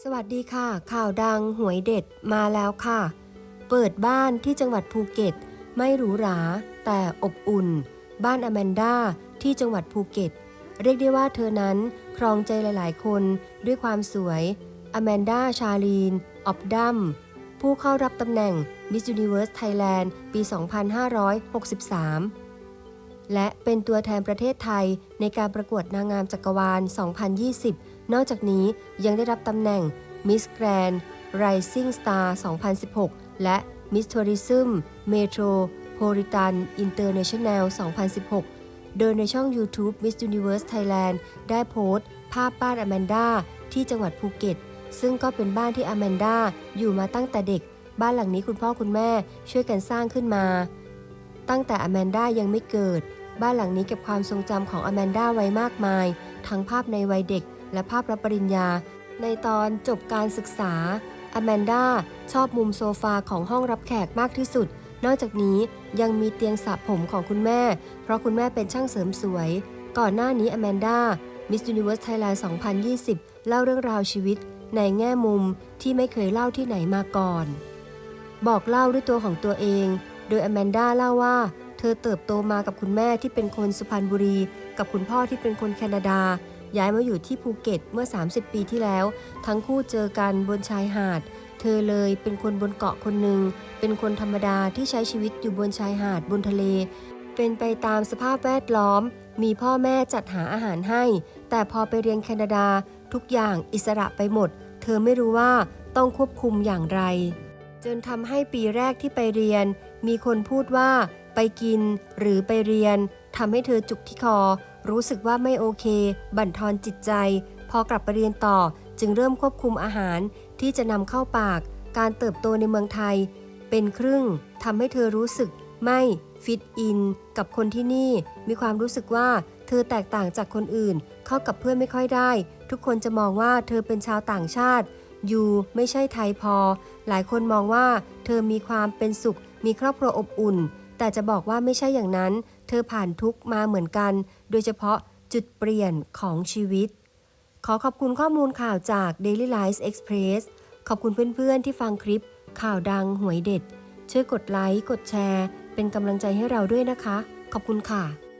สวัสดีค่ะ ข่าวดังหวยเด็ดมาแล้วค่ะ เปิดบ้านที่จังหวัดภูเก็ต ไม่หรูหรา แต่อบอุ่น บ้านอแมนด้าที่จังหวัดภูเก็ต เรียกได้ว่าเธอนั้นครองใจหลาย ๆ คนด้วยความสวยอแมนด้าชาลีน ออบดัมผู้เข้ารับตำแหน่ง Miss Universe Thailand ปี 2563 และเป็นตัวแทนประเทศไทยในการประกวดนางงามจักรวาล 2020 นอกจากนี้ยังได้รับตำแหน่ง Miss Grand Rising Star 2016 และ Miss Tourism Metropolitan International 2016 โดยในช่อง YouTube Miss Universe Thailand ได้โพสต์ ภาพบ้านอแมนดาที่จังหวัดภูเก็ต ซึ่งก็เป็นบ้านที่อแมนดาอยู่มาตั้งแต่เด็ก บ้านหลังนี้คุณพ่อคุณแม่ช่วยกันสร้างขึ้นมา ตั้งแต่อแมนดายังไม่เกิด บ้านหลังนี้เก็บความทรงจำของอแมนดาไว้มากมาย ทั้งภาพในวัยเด็ก และภาพรับปริญญา ในตอนจบการศึกษาอแมนดาชอบมุมโซฟาของห้องรับแขกมากที่สุด นอกจากนี้ยังมีเตียงสระผมของคุณแม่ เพราะคุณแม่เป็นช่างเสริมสวย ก่อนหน้านี้อแมนดา Miss Universe Thailand 2020 เล่าเรื่องราวชีวิต ในแง่มุมที่ไม่เคยเล่าที่ไหนมาก่อน บอกเล่าด้วยตัวของตัวเอง โดยอแมนดาเล่าว่า เธอเติบโตมากับคุณแม่ที่เป็นคนสุพรรณบุรี กับคุณพ่อที่เป็นคนแคนาดา ย้ายมาอยู่ที่ภูเก็ตเมื่อ 30 ปีที่แล้ว ทั้งคู่เจอกันบนชายหาด เธอเลยเป็นคนบนเกาะคนหนึ่ง เป็นคนธรรมดาที่ใช้ชีวิตอยู่บนชายหาดบนทะเล เป็นไปตามสภาพแวดล้อม มีพ่อแม่จัดหาอาหารให้ แต่พอไปเรียนแคนาดา ทุกอย่างอิสระไปหมด เธอไม่รู้ว่าต้องควบคุมอย่างไร จนทำให้ปีแรกที่ไปเรียน มีคนพูดว่าไปกินหรือไปเรียนทำให้เธอจุกที่คอ รู้สึกว่าไม่โอเค บั่นทอนจิตใจ พอกลับไปเรียนต่อจึงเริ่มควบคุมอาหารที่จะนำเข้าปาก การเติบโตในเมืองไทย เป็นครึ่งทำให้เธอรู้สึกไม่ฟิตอินกับคนที่นี่ มีความรู้สึกว่าเธอแตกต่างจากคนอื่น เข้ากับเพื่อนไม่ค่อยได้ ทุกคนจะมองว่าเธอเป็นชาวต่างชาติ อยู่ไม่ใช่ไทยพอ หลายคนมองว่า เธอมีความเป็นสุข มีครอบครัวอบอุ่น แต่จะบอกว่าไม่ใช่อย่างนั้น เธอผ่านทุกมาเหมือนกัน โดยเฉพาะจุดเปลี่ยนของชีวิต ขอขอบคุณข้อมูลข่าวจาก Daily Life Express ขอบคุณเพื่อนๆที่ฟังคลิป ข่าวดังหวยเด็ด ช่วยกดไลค์ กดแชร์ เป็นกำลังใจให้เราด้วยนะคะ ขอบคุณค่ะ